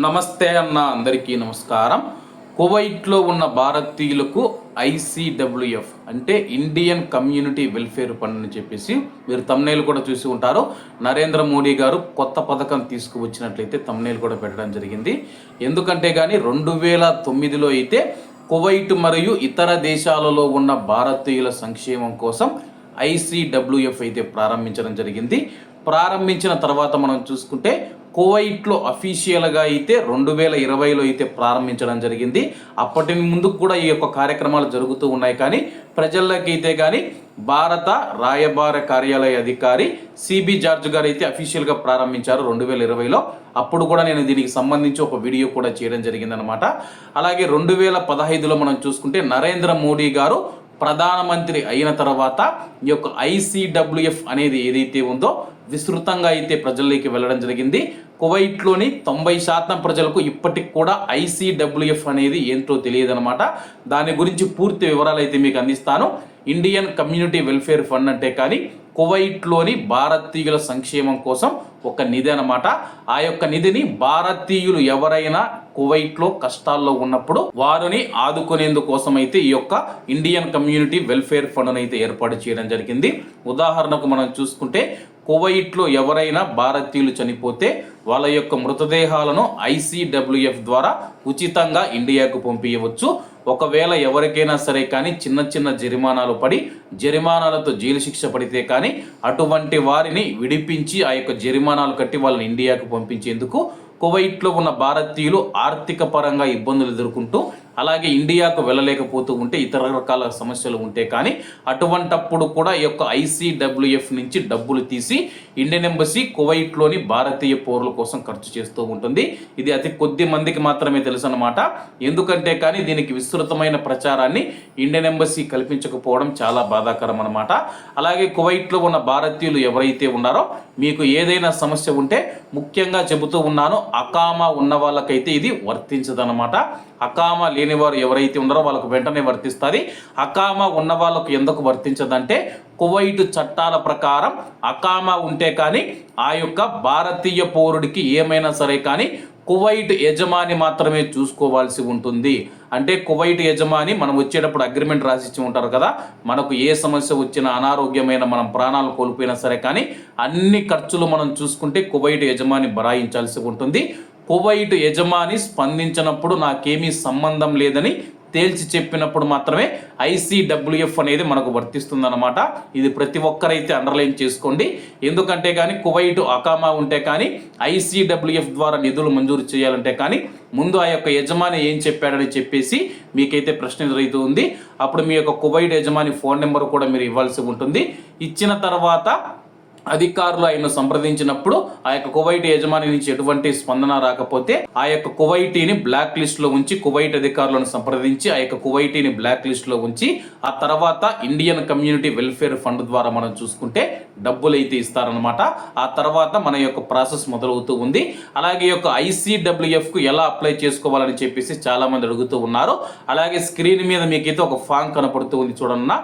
నమస్తే అన్న అందరికీ నమస్కారం. కువైట్లో ఉన్న భారతీయులకు ఐసీడబ్ల్యూఎఫ్ అంటే ఇండియన్ కమ్యూనిటీ వెల్ఫేర్ ఫండ్ అని చెప్పేసి మీరు తమ్నేలు కూడా చూసి ఉంటారు. నరేంద్ర మోడీ గారు కొత్త పథకం తీసుకువచ్చినట్లయితే తమ్నేలు కూడా పెట్టడం జరిగింది. ఎందుకంటే కానీ రెండు వేల తొమ్మిదిలో అయితే కువైట్ మరియు ఇతర దేశాలలో ఉన్న భారతీయుల సంక్షేమం కోసం ఐసీడబ్ల్యూఎఫ్ అయితే ప్రారంభించడం జరిగింది. ప్రారంభించిన తర్వాత మనం చూసుకుంటే కువైట్లో అఫీషియల్గా అయితే రెండు వేల ఇరవైలో అయితే ప్రారంభించడం జరిగింది. అప్పటి ముందు కూడా ఈ యొక్క కార్యక్రమాలు జరుగుతూ ఉన్నాయి. కానీ ప్రజలకైతే అయితే కానీ భారత రాయబార కార్యాలయ అధికారి సిబి జార్జ్ గారు అయితే అఫీషియల్గా ప్రారంభించారు రెండు వేల ఇరవైలో. అప్పుడు కూడా నేను దీనికి సంబంధించి ఒక వీడియో కూడా చేయడం జరిగిందనమాట అలాగే రెండు వేల పదహైదులో మనం చూసుకుంటే నరేంద్ర మోడీ గారు ప్రధానమంత్రి అయిన తర్వాత ఈ యొక్క ఐసీడబ్ల్యూఎఫ్ అనేది ఏదైతే ఉందో విస్తృతంగా అయితే ప్రజల్లోకి వెళ్ళడం జరిగింది. కువైట్లోని తొంభై శాతం ప్రజలకు ఇప్పటికి కూడా ఐసీడబ్ల్యూఎఫ్ అనేది ఏంటో తెలియదనమాట దాని గురించి పూర్తి వివరాలు అయితే మీకు అందిస్తాను. ఇండియన్ కమ్యూనిటీ వెల్ఫేర్ ఫండ్ అంటే కానీ కువైట్లోని భారతీయుల సంక్షేమం కోసం ఒక నిధి అనమాట ఆ యొక్క నిధిని భారతీయులు ఎవరైనా కువైట్లో కష్టాల్లో ఉన్నప్పుడు వారిని ఆదుకునేందుకోసం అయితే ఈ యొక్క ఇండియన్ కమ్యూనిటీ వెల్ఫేర్ ఫండ్ను అయితే ఏర్పాటు చేయడం జరిగింది. ఉదాహరణకు మనం చూసుకుంటే కువైట్లో ఎవరైనా భారతీయులు చనిపోతే వాళ్ళ యొక్క మృతదేహాలను ఐసీడబ్ల్యూఎఫ్ ద్వారా ఉచితంగా ఇండియాకు పంపించవచ్చు ఒకవేళ ఎవరికైనా సరే కానీ చిన్న చిన్న జరిమానాలు పడి జరిమానాలతో జైలు శిక్ష పడితే కానీ అటువంటి వారిని విడిపించి ఆ యొక్క జరిమానాలు కట్టి వాళ్ళని ఇండియాకు పంపించేందుకు కువైట్లో ఉన్న భారతీయులు ఆర్థిక పరంగా ఇబ్బందులు ఎదుర్కొంటూ అలాగే ఇండియాకు వెళ్ళలేకపోతూ ఉంటే ఇతర రకాల సమస్యలు ఉంటే కానీ అటువంటప్పుడు కూడా ఈ యొక్క ఐసీడబ్ల్యూఎఫ్ నుంచి డబ్బులు తీసి ఇండియన్ ఎంబసీ కువైట్లోని భారతీయ పౌరుల కోసం ఖర్చు చేస్తూ ఉంటుంది. ఇది అతి కొద్ది మందికి మాత్రమే తెలుసు అనమాట ఎందుకంటే కానీ దీనికి విస్తృతమైన ప్రచారాన్ని ఇండియన్ ఎంబసీ కల్పించకపోవడం చాలా బాధాకరం అనమాట అలాగే కువైట్లో ఉన్న భారతీయులు ఎవరైతే ఉన్నారో మీకు ఏదైనా సమస్య ఉంటే ముఖ్యంగా చెబుతూ ఉన్నాను అకామా ఉన్న వాళ్ళకైతే ఇది వర్తించదనమాట అకామ లేని వారు ఎవరైతే ఉన్నారో వాళ్ళకు వెంటనే వర్తిస్తుంది. అకామా ఉన్న వాళ్ళకు ఎందుకు వర్తించదంటే కువైట్ చట్టాల ప్రకారం అకామా ఉంటే కానీ ఆ యొక్క భారతీయ పౌరుడికి ఏమైనా సరే కానీ కువైట్ యజమాని మాత్రమే చూసుకోవాల్సి ఉంటుంది. అంటే కువైట్ యజమాని మనం వచ్చేటప్పుడు అగ్రిమెంట్ రాసిచ్చి ఉంటారు కదా మనకు ఏ సమస్య వచ్చినా అనారోగ్యమైన మనం ప్రాణాలు కోల్పోయినా సరే కానీ అన్ని ఖర్చులు మనం చూసుకుంటే కువైట్ యజమాని బరాయించాల్సి ఉంటుంది. కువైట్ యజమాని స్పందించినప్పుడు నాకేమీ సంబంధం లేదని తేల్చి చెప్పినప్పుడు మాత్రమే ఐసీడబ్ల్యూఎఫ్ అనేది మనకు వర్తిస్తుందన్నమాట. ఇది ప్రతి ఒక్కరైతే అండర్లైన్ చేసుకోండి. ఎందుకంటే కానీ కువైట్ అకామా ఉంటే కానీ ఐసీడబ్ల్యూఎఫ్ ద్వారా నిధులు మంజూరు చేయాలంటే కానీ ముందు ఆ యొక్క యజమాని ఏం చెప్పాడని చెప్పేసి మీకైతే ప్రశ్న ఎదురైతూ ఉంది. అప్పుడు మీ యొక్క కువైట్ యజమాని ఫోన్ నెంబర్ కూడా మీరు ఇవ్వాల్సి ఉంటుంది. ఇచ్చిన తర్వాత అధికారులు ఆయన సంప్రదించినప్పుడు ఆ యొక్క కువైట్ యజమాని నుంచి ఎటువంటి స్పందన రాకపోతే ఆ యొక్క కువైటీని బ్లాక్ లిస్ట్లో ఉంచి కువైట్ అధికారులను సంప్రదించి ఆ యొక్క కువైటీని బ్లాక్ లిస్ట్లో ఉంచి ఆ తర్వాత ఇండియన్ కమ్యూనిటీ వెల్ఫేర్ ఫండ్ ద్వారా మనం చూసుకుంటే డబ్బులు అయితే ఇస్తారనమాట ఆ తర్వాత మన యొక్క ప్రాసెస్ మొదలవుతూ ఉంది. అలాగే యొక్క ఐసీడబ్ల్యూఎఫ్కు ఎలా అప్లై చేసుకోవాలని చెప్పేసి చాలా మంది అడుగుతూ ఉన్నారు. అలాగే స్క్రీన్ మీద మీకైతే ఒక ఫామ్ కనపడుతూ ఉంది చూడన్నా.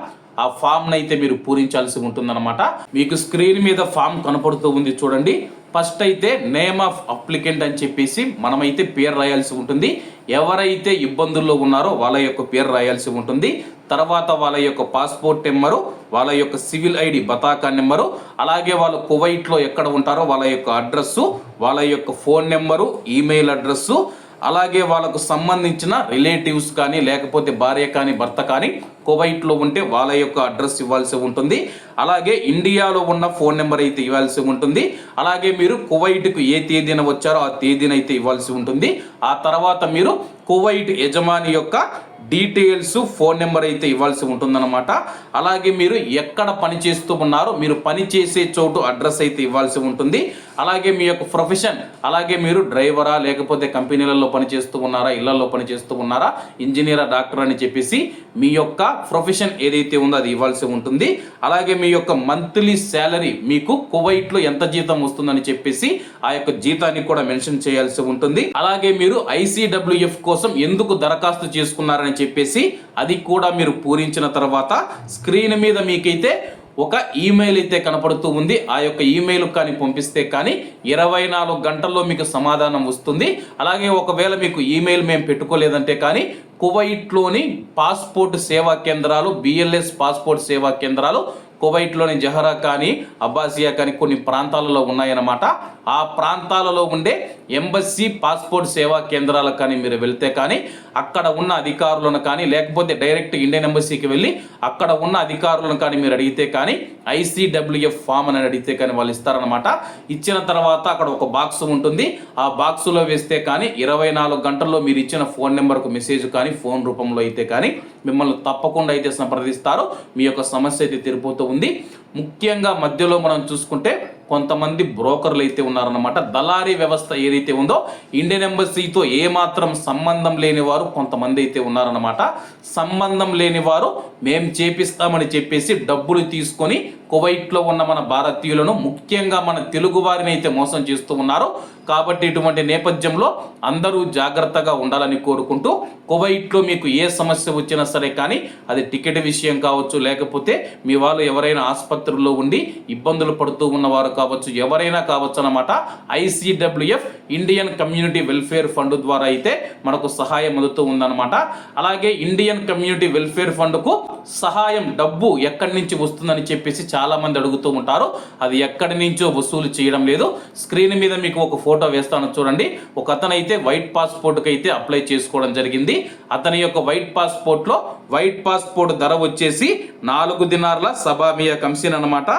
ఆ ఫామ్ అయితే మీరు పూరించాల్సి ఉంటుందన్నమాట. మీకు స్క్రీన్ మీద ఫామ్ కనపడుతూ ఉంది చూడండి. ఫస్ట్ అయితే నేమ్ ఆఫ్ అప్లికెంట్ అని చెప్పేసి మనమైతే పేరు రాయాల్సి ఉంటుంది. ఎవరైతే ఇబ్బందుల్లో ఉన్నారో వాళ్ళ యొక్క పేరు రాయాల్సి ఉంటుంది. తర్వాత వాళ్ళ యొక్క పాస్పోర్ట్ నెంబరు వాళ్ళ యొక్క సివిల్ ఐడి బతాకా నెంబరు అలాగే వాళ్ళు కువైట్లో ఎక్కడ ఉంటారో వాళ్ళ యొక్క అడ్రస్సు వాళ్ళ యొక్క ఫోన్ నెంబరు ఈమెయిల్ అడ్రస్సు అలాగే వాళ్ళకు సంబంధించిన రిలేటివ్స్ కానీ లేకపోతే భార్య కానీ భర్త కానీ కువైట్లో ఉంటే వాళ్ళ యొక్క అడ్రస్ ఇవ్వాల్సి ఉంటుంది. అలాగే ఇండియాలో ఉన్న ఫోన్ నెంబర్ అయితే ఇవ్వాల్సి ఉంటుంది. అలాగే మీరు కువైట్కు ఏ తేదీన వచ్చారో ఆ తేదీన అయితే ఇవ్వాల్సి ఉంటుంది. ఆ తర్వాత మీరు కువైట్ యజమాని యొక్క డీటెయిల్స్ ఫోన్ నెంబర్ అయితే ఇవ్వాల్సి ఉంటుందన్నమాట. అలాగే మీరు ఎక్కడ పని చేస్తూ ఉన్నారో మీరు పని చేసే చోటు అడ్రస్ అయితే ఇవ్వాల్సి ఉంటుంది. అలాగే మీ యొక్క ప్రొఫెషన్ అలాగే మీరు డ్రైవరా లేకపోతే కంపెనీలలో పనిచేస్తూ ఉన్నారా ఇళ్ళలో పనిచేస్తూ ఉన్నారా ఇంజనీరా డాక్టర్ అని చెప్పేసి మీ యొక్క ప్రొఫెషన్ ఏదైతే ఉందో అది ఇవ్వాల్సి ఉంటుంది. అలాగే మీ యొక్క మంత్లీ శాలరీ మీకు కువైట్లో ఎంత జీతం వస్తుందని చెప్పేసి ఆ యొక్క జీతాన్ని కూడా మెన్షన్ చేయాల్సి ఉంటుంది. అలాగే మీరు ఐసీడబ్ల్యూఎఫ్ కోసం ఎందుకు దరఖాస్తు చేసుకున్నారని చెప్పేసి అది కూడా మీరు పూరించిన తర్వాత స్క్రీన్ మీద మీకైతే ఒక ఈమెయిల్ అయితే కనపడుతూ ఉంది. ఆ యొక్క ఈమెయిల్ కానీ పంపిస్తే కానీ ఇరవై నాలుగు గంటల్లో మీకు సమాధానం వస్తుంది. అలాగే ఒకవేళ మీకు ఈమెయిల్ మేము పెట్టుకోలేదంటే కానీ కువైట్లోని పాస్పోర్ట్ సేవా కేంద్రాలు బిఎల్ఎస్ పాస్పోర్ట్ సేవా కేంద్రాలు కువైట్లోని జహరా కానీ అబ్బాసియా కానీ కొన్ని ప్రాంతాలలో ఉన్నాయన్నమాట. ఆ ప్రాంతాలలో ఉండే ఎంబసీ పాస్పోర్ట్ సేవా కేంద్రాలకు కానీ మీరు వెళ్తే కానీ అక్కడ ఉన్న అధికారులను కానీ లేకపోతే డైరెక్ట్ ఇండియన్ ఎంబసీకి వెళ్ళి అక్కడ ఉన్న అధికారులను కానీ మీరు అడిగితే కానీ ఐసీడబ్ల్యూఎఫ్ ఫామ్ అని అడిగితే కానీ వాళ్ళు ఇస్తారనమాట ఇచ్చిన తర్వాత అక్కడ ఒక బాక్స్ ఉంటుంది. ఆ బాక్స్లో వేస్తే కానీ ఇరవై నాలుగు గంటల్లో మీరు ఇచ్చిన ఫోన్ నెంబర్కు మెసేజ్ కానీ ఫోన్ రూపంలో అయితే కానీ మిమ్మల్ని తప్పకుండా అయితే సంప్రదిస్తారు. మీ యొక్క సమస్య అయితే తీరిపోతూ ఉంది. ముఖ్యంగా మధ్యలో మనం చూసుకుంటే కొంతమంది బ్రోకర్లు అయితే ఉన్నారన్నమాట. దళారీ వ్యవస్థ ఏదైతే ఉందో ఇండియన్ ఎంబసీతో ఏమాత్రం సంబంధం లేని వారు కొంతమంది అయితే ఉన్నారన్నమాట. సంబంధం లేని వారు మేము చేపిస్తామని చెప్పేసి డబ్బులు తీసుకొని కువైట్లో ఉన్న మన భారతీయులను ముఖ్యంగా మన తెలుగు వారిని అయితే మోసం చేస్తూ ఉన్నారు. కాబట్టి ఇటువంటి నేపథ్యంలో అందరూ జాగ్రత్తగా ఉండాలని కోరుకుంటూ కువైట్లో మీకు ఏ సమస్య వచ్చినా సరే కానీ అది టికెట్ విషయం కావచ్చు లేకపోతే మీ వాళ్ళు ఎవరైనా ఆసుపత్రుల్లో ఉండి ఇబ్బందులు పడుతూ ఉన్నవారు కావచ్చు ఎవరైనా కావచ్చు అనమాట ICWF Indian community welfare fund ద్వారా అయితే మనకు సహాయం అందుతూ ఉందన్నమాట. అలాగే ఇండియన్ కమ్యూనిటీ వెల్ఫేర్ ఫండ్కు సహాయం డబ్బు ఎక్కడి నుంచి వస్తుందని చెప్పేసి చాలామంది అడుగుతూ ఉంటారు. అది ఎక్కడి నుంచో వసూలు చేయడం లేదు. స్క్రీన్ మీద మీకు ఒక ఫోటో వేస్తాను చూడండి. ఒక అతనైతే వైట్ పాస్పోర్ట్కి అయితే అప్లై చేసుకోవడం జరిగింది. అతని యొక్క వైట్ పాస్పోర్ట్లో వైట్ పాస్పోర్ట్ ధర వచ్చేసి నాలుగు దినార్ల సబామియా కంసిన్ అన్నమాట.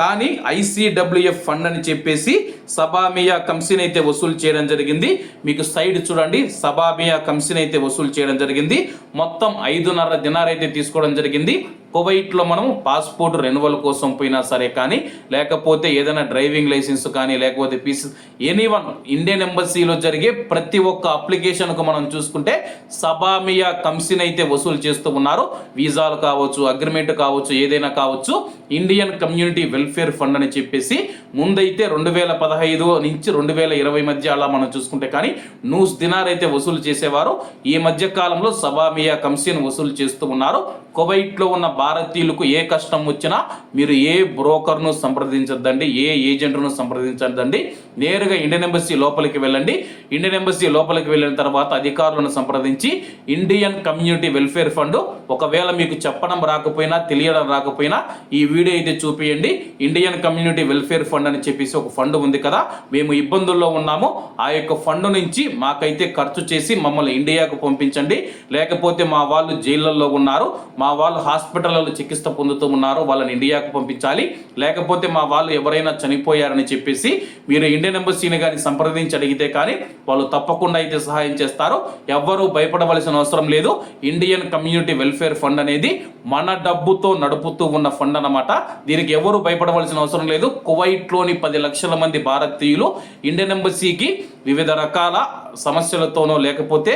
కానీ ఐసీడబ్ల్యూఎఫ్ ఫండ్ అని చెప్పేసి సబామియా కంసిన్ అయితే వసూలు చేయడం జరిగింది. మీకు సైడ్ చూడండి. సబామియా కంసిన్ అయితే వసూలు చేయడం జరిగింది. మొత్తం ఐదున్నర దినార్ అయితే తీసుకోవడం జరిగింది. కువైట్లో మనం పాస్పోర్ట్ రెన్యువల్ కోసం పోయినా సరే కానీ లేకపోతే ఏదైనా డ్రైవింగ్ లైసెన్స్ కానీ లేకపోతే పీస్ ఎనీ వన్ ఇండియన్ ఎంబసీలో జరిగే ప్రతి ఒక్క అప్లికేషన్కు మనం చూసుకుంటే సబామియా కంసిన్ అయితే వసూలు చేస్తూ ఉన్నారు. వీసాలు కావచ్చు అగ్రిమెంట్ కావచ్చు ఏదైనా కావచ్చు ఇండియన్ కమ్యూనిటీ వెల్ఫేర్ ఫండ్ అని చెప్పేసి ముందైతే రెండు వేల పదహైదు నుంచి రెండు వేల ఇరవై మధ్య అలా మనం చూసుకుంటే కానీ నూస్ దినార్ అయితే వసూలు చేసేవారు. ఈ మధ్య కాలంలో సబామియా కంసిన్ వసూలు చేస్తూ ఉన్నారు. కువైట్లో ఉన్న భారతీయులకు ఏ కష్టం వచ్చినా మీరు ఏ బ్రోకర్ను సంప్రదించద్దండి ఏ ఏజెంట్ను సంప్రదించద్దండి నేరుగా ఇండియన్ ఎంబసీ లోపలికి వెళ్ళండి. ఇండియన్ ఎంబసీ లోపలికి వెళ్ళిన తర్వాత అధికారులను సంప్రదించి ఇండియన్ కమ్యూనిటీ వెల్ఫేర్ ఫండ్ ఒకవేళ మీకు చెప్పడం రాకపోయినా తెలియడం రాకపోయినా ఈ వీడియో అయితే చూపియండి. ఇండియన్ కమ్యూనిటీ వెల్ఫేర్ ఫండ్ అని చెప్పేసి ఒక ఫండ్ ఉంది కదా మేము ఇబ్బందుల్లో ఉన్నాము. ఆ యొక్క ఫండ్ నుంచి మాకైతే ఖర్చు చేసి మమ్మల్ని ఇండియాకు పంపించండి. లేకపోతే మా వాళ్ళు జైళ్ళల్లో ఉన్నారు. మా వాళ్ళు హాస్పిటల్ హాస్పిటల్లో చికిత్స పొందుతూ ఉన్నారు వాళ్ళని ఇండియాకు పంపించాలి. లేకపోతే మా వాళ్ళు ఎవరైనా చనిపోయారని చెప్పేసి మీరు ఇండియన్ ఎంబసీని కానీ సంప్రదించి అడిగితే కానీ వాళ్ళు తప్పకుండా అయితే సహాయం చేస్తారు. ఎవ్వరూ భయపడవలసిన అవసరం లేదు. ఇండియన్ కమ్యూనిటీ వెల్ఫేర్ ఫండ్ అనేది మన డబ్బుతో నడుపుతూ ఉన్న ఫండ్ అన్నమాట. దీనికి ఎవరు భయపడవలసిన అవసరం లేదు. కువైట్లోని పది లక్షల మంది భారతీయులు ఇండియన్ ఎంబసీకి వివిధ రకాల సమస్యలతోనో లేకపోతే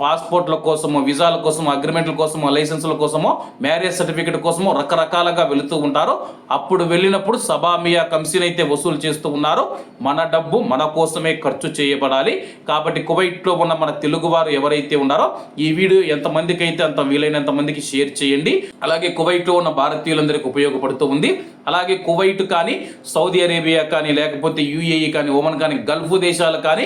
పాస్పోర్ట్ల కోసమో వీసాల కోసమో అగ్రిమెంట్ల కోసమో లైసెన్సుల కోసమో మ్యారేజ్ సర్టిఫికేట్ కోసమో రకరకాలుగా వెళుతూ ఉంటారు. అప్పుడు వెళ్ళినప్పుడు సబామియా కమిషన్ అయితే వసూలు చేస్తూ ఉన్నారు. మన డబ్బు మన కోసమే ఖర్చు చేయబడాలి. కాబట్టి కువైట్లో ఉన్న మన తెలుగువారు ఎవరైతే ఉన్నారో ఈ వీడియో ఎంతమందికి అయితే అంత వీలైనంత మందికి షేర్ చేయండి. అలాగే కువైట్లో ఉన్న భారతీయులందరికీ ఉపయోగపడుతూ ఉంది. అలాగే కువైట్ కానీ సౌదీ అరేబియా కానీ లేకపోతే యుఏఈ కానీ ఒమన్ కానీ గల్ఫ్ దేశాలు కానీ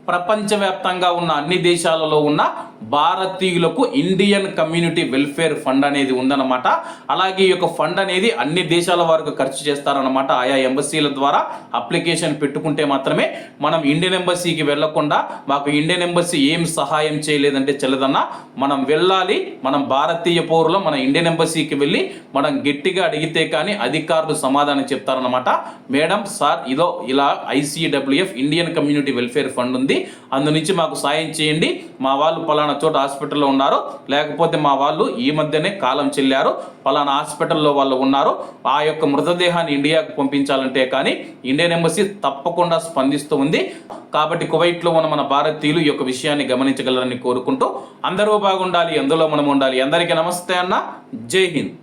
ప్రపంచవ్యాప్తంగా ఉన్న అన్ని దేశాలలో ఉన్న భారతీయులకు ఇండియన్ కమ్యూనిటీ వెల్ఫేర్ ఫండ్ అనేది ఉందన్నమాట. అలాగే ఈ యొక్క ఫండ్ అనేది అన్ని దేశాల వరకు ఖర్చు చేస్తారన్నమాట. ఆయా ఎంబసీల ద్వారా అప్లికేషన్ పెట్టుకుంటే మాత్రమే మనం ఇండియన్ ఎంబసీకి వెళ్ళకుండా మాకు ఇండియన్ ఎంబసీ ఏం సహాయం చేయలేదంటే చెల్లదన్నా మనం వెళ్ళాలి మనం భారతీయ పౌరులు మన ఇండియన్ ఎంబసీకి వెళ్ళి మనం గట్టిగా అడిగితే కానీ అధికారులు సమాధానం చెప్తారన్నమాట. మేడం సార్ ఇదో ఇలా ICWF Indian community welfare fund ఉంది. అందు నుంచి మాకు సాయం చేయండి. మా వాళ్ళు పలానా చోట హాస్పిటల్లో ఉన్నారు. లేకపోతే మా వాళ్ళు ఈ మధ్యనే కాలం చెల్లారు. పలానా హాస్పిటల్లో వాళ్ళు ఉన్నారు. ఆ యొక్క మృతదేహాన్ని ఇండియాకు పంపించాలంటే కానీ ఇండియన్ ఎంబసీ తప్పకుండా స్పందిస్తూ ఉంది. కాబట్టి కువైట్లో ఉన్న మన భారతీయులు ఈ యొక్క విషయాన్ని గమనించగలరని కోరుకుంటూ అందరూ బాగుండాలి అందులో మనం ఉండాలి. అందరికీ నమస్తే అన్న. జై హింద్.